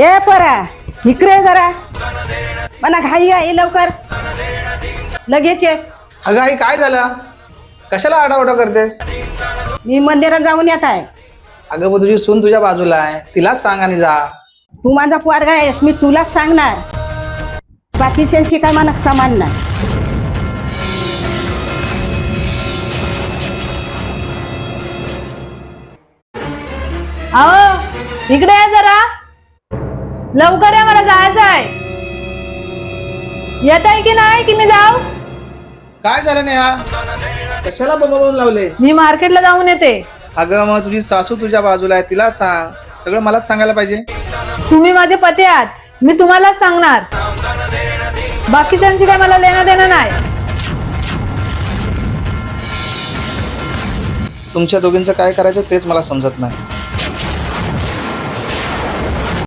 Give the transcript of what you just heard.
ए परा इकडे ये जरा. मला घाई आहे लवकर. लगेच ये. अगं आई काय झालं? कशाला आडाओडा करतेस? मी मंदिरात जाऊन येत आहे. अगं मग तुझी सून तुझ्या बाजूला आहे. तिलाच सांग आणि जा. तू माझा पोरगा आहेस मी तुलाच सांगणार. बाकीच्यांशी काय मला समान नाही. अहो इकडे या जरा. लवकर या मला जायचं आहे. येत आहे की नाही? की मी जाऊ? काय झालं नेहा? कशाला बनवून लावले? मी मार्केटला जाऊन येते. अगं मग तुझी सासू तुझ्या बाजूला आहे तिला सांग. सगळं मलाच सांगायला पाहिजे. तुम्ही माझे पती आहात. मी तुम्हालाच सांगणार. बाकीच्यांशी काय मला लेणं देणं नाही. तुमच्या दोघींचं काय करायचं तेच मला समजत नाही.